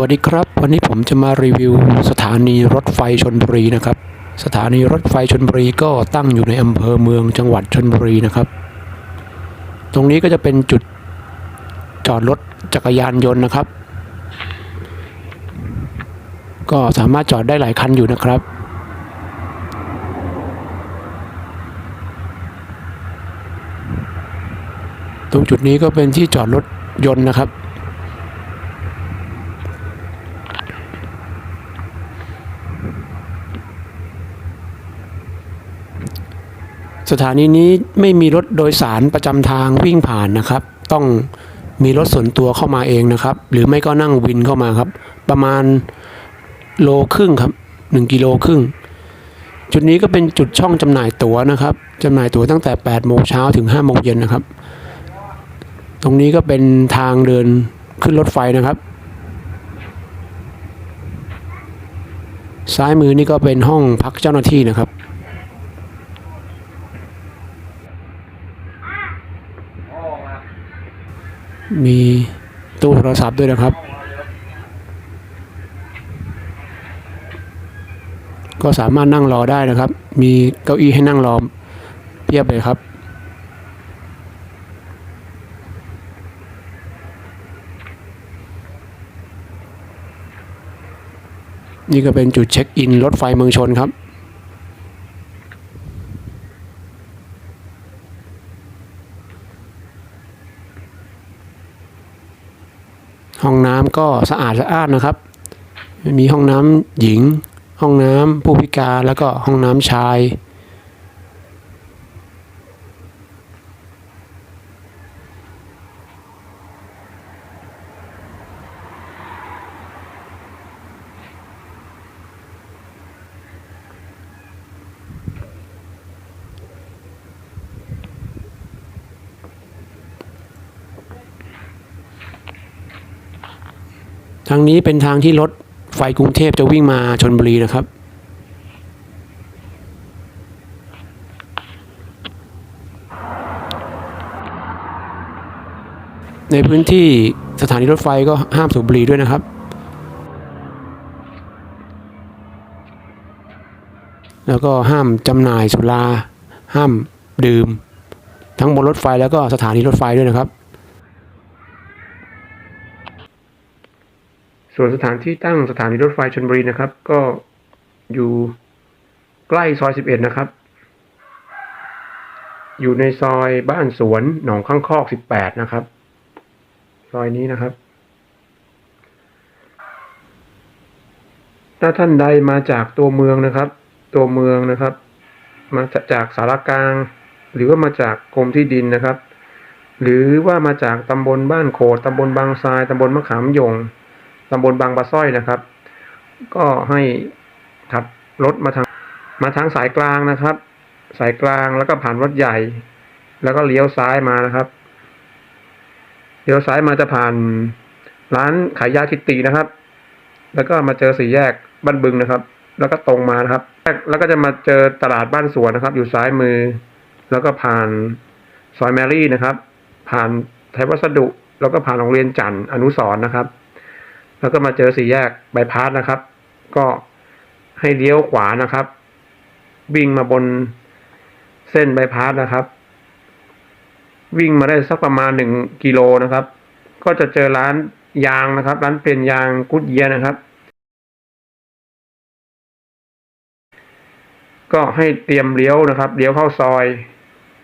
วัสดีครับ วันนี้ผมจะมารีวิวสถานีรถไฟชนบุรีนะครับ สถานีรถไฟชนบุรีก็ตั้งอยู่ในอำเภอเมืองจังหวัดชนบุรีนะครับ ตรงนี้ก็จะเป็นจุดจอดรถจักรยานยนต์นะครับ ก็สามารถจอดได้หลายคันอยู่นะครับ ตรงจุดนี้ก็เป็นที่จอดรถยนต์นะครับ สถานีนี้ไม่มีรถโดยสารประจำทางวิ่งผ่านนะครับ ต้องมีรถส่วนตัวเข้ามาเองนะครับ หรือไม่ก็นั่งวินเข้ามาครับ ประมาณโลครึ่งครับ1กิโลครึ่งจุดนี้ก็เป็นจุดช่องจำหน่ายตั๋วนะครับจำหน่ายตั๋วตั้งแต่8โมงเช้าถึง5โมงเย็นนะครับ ตรงนี้ก็เป็นทางเดินขึ้นรถไฟนะครับ ซ้ายมือนี่ก็เป็นห้องพักเจ้าหน้าที่นะครับ มีตู้โทรศัพท์ด้วยนะครับ ก็สามารถนั่งรอได้นะครับ มีเก้าอี้ให้นั่งรอเพียบเลยครับนี่ก็เป็นจุดเช็คอินรถไฟเมืองชนครับ ห้องน้ำก็สะอาดสะอาดนะครับ มีห้องน้ำหญิง ห้องน้ำผู้พิการแล้วก็ห้องน้ำชาย ทางนี้เป็นทางที่รถไฟกรุงเทพจะวิ่งมาชนบุรีนะครับ ในพื้นที่สถานีรถไฟก็ห้ามสูบบุหรี่ด้วยนะครับ แล้วก็ห้ามจำหน่ายสุรา ห้ามดื่ม ทั้งบนรถไฟแล้วก็สถานีรถไฟด้วยนะครับ ส่วนสถานที่ตั้งสถานีรถไฟชลบุรีนะครับ ก็อยู่ใกล้ซอย 11 นะครับ อยู่ในซอยบ้านสวนหนองข้างคอก 18 นะครับ ซอยนี้นะครับ ถ้าท่านใดมาจากตัวเมืองนะครับ ตัวเมืองนะครับ มาจากสารกลาง หรือว่ามาจากกรมที่ดินนะครับ หรือว่ามาจากตำบลบ้านโขดตำบลบางทรายตำบลมะขามยง ตำบลบางปะสร้อยนะครับ ก็ให้ขับรถมาทางมาทางสายกลางนะครับ สายกลางแล้วก็ผ่านวัดใหญ่ แล้วก็เลี้ยวซ้ายมานะครับเลี้ยวซ้ายมาจะผ่านร้านขายยาคิตตีนะครับ แล้วก็มาเจอสี่แยกบ้านบึงนะครับ แล้วก็ตรงมานะครับ แล้วก็จะมาเจอตลาดบ้านสวนนะครับ อยู่ซ้ายมือ แล้วก็ผ่านซอยแมรี่นะครับ ผ่านไทยวัสดุ แล้วก็ผ่านโรงเรียนจันทร์อนุสรณ์นะครับ แล้วก็มาเจอสี่แยกบายพาสนะครับ ก็ให้เลี้ยวขวานะครับ วิ่งมาบนเส้นบายพาสนะครับ วิ่งมาได้สักประมาณหนึ่งกิโลนะครับ ก็จะเจอร้านยางนะครับ ร้านเป็นยางกุดเยียนะครับ ก็ให้เตรียมเลี้ยวนะครับเลี้ยวเข้าซอย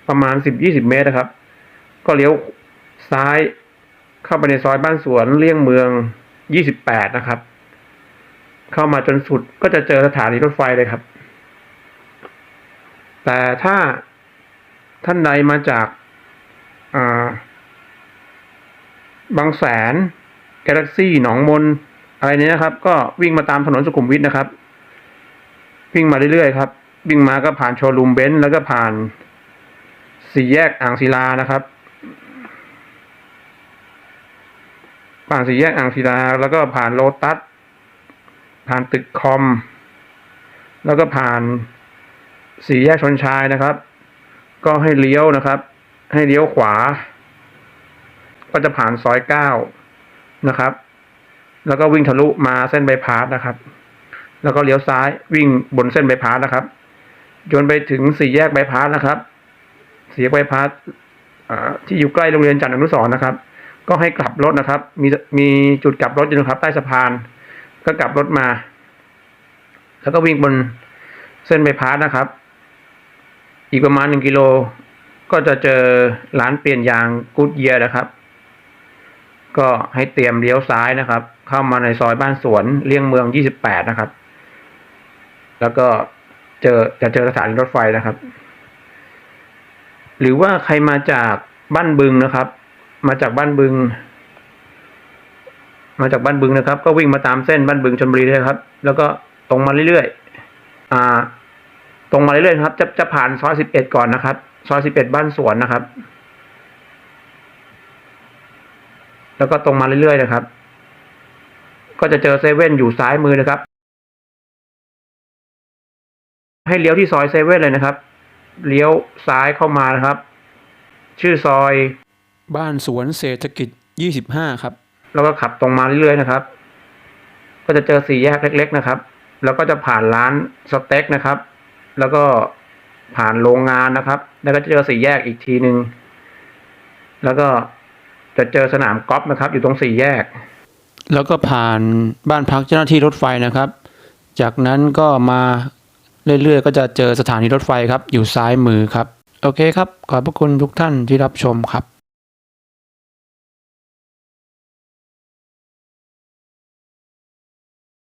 ประมาณสิบยี่สิบเมตรนะครับ ก็เลี้ยวซ้ายเข้าไปในซอยบ้านสวนเลี่ยงเมือง ยี่สิบแปดนะครับ เข้ามาจนสุดก็จะเจอสถานีรถไฟเลยครับ แต่ถ้าท่านใดมาจากาบางแสนกาแล็กซี่หนองมน อะไรเนี้ยครับ ก็วิ่งมาตามถนนสุขุมวิทนะครับ วิ่งมาเรื่อยๆครับ วิ่งมาก็ผ่านโชว์รูมเบนซ์แล้วก็ผ่านสี่แยกอ่างศิลานะครับ ผ่านสี่แยกอ่างศิลาแล้วก็ผ่านโลตัสผ่านตึกคอม แล้วก็ผ่านสี่แยกชนชายนะครับ ก็ให้เลี้ยวนะครับ ให้เลี้ยวขวา ก็จะผ่านซอยเก้านะครับ แล้วก็วิ่งทะลุมาเส้นใบพาสนะครับ แล้วก็เลี้ยวซ้ายวิ่งบนเส้นใบพาสนะครับจนไปถึงสี่แยกใบพาสนะครับสี่แยกใบพาสที่อยู่ใกล้โรงเรียนจันทร์อนุสร์นะครับ ก็ให้กลับรถนะครับ มีมีจุดกลับรถอยู่นะครับ ใต้สะพาน ก็กลับรถมา แล้วก็วิ่งบนเส้นใบพาสนะครับ อีกประมาณหนึ่งกิโล ก็จะเจอร้านเปลี่ยนยางกูดเยียนะครับ ก็ให้เตรียมเลี้ยวซ้ายนะครับ เข้ามาในซอยบ้านสวนเลี่ยงเมือง 28 นะครับ แล้วก็เจอจะเจอสถานีรถไฟนะครับ หรือว่าใครมาจากบ้านบึงนะครับ มาจากบ้านบึง มาจากบ้านบึงนะครับ ก็วิ่งมาตามเส้นบ้านบึงชลบุรีเลยครับ แล้วก็ตรงมาเรื่อยๆอ่า ตรงมาเรื่อยๆครับ จะจะผ่านซอย11ก่อนนะครับซอย11บ้านสวนนะครับ แล้วก็ตรงมาเรื่อยๆนะครับ ก็จะเจอเซเว่นอยู่ซ้ายมือนะครับ ให้เลี้ยวที่ซอยเซเว่นเลยนะครับ เลี้ยวซ้ายเข้ามานะครับ ชื่อซอย บ้านสวนเศรษฐกิจ 25 ครับ แล้วก็ขับตรงมาเรื่อยๆนะครับ ก็จะเจอสี่แยกเล็ก ๆ นะครับ แล้วก็จะผ่านร้านสเต็กนะครับ แล้วก็ผ่านโรงงานนะครับ แล้วก็จะเจอสี่แยกอีกทีหนึ่งแล้วก็จะเจอสนามกอล์ฟนะครับ อยู่ตรงสี่แยก แล้วก็ผ่านบ้านพักเจ้าหน้าที่รถไฟนะครับ จากนั้นก็มาเรื่อยๆ ก็จะเจอสถานีรถไฟครับ อยู่ซ้ายมือครับ โอเคครับ ขอบพระคุณทุกท่านที่รับชมครับ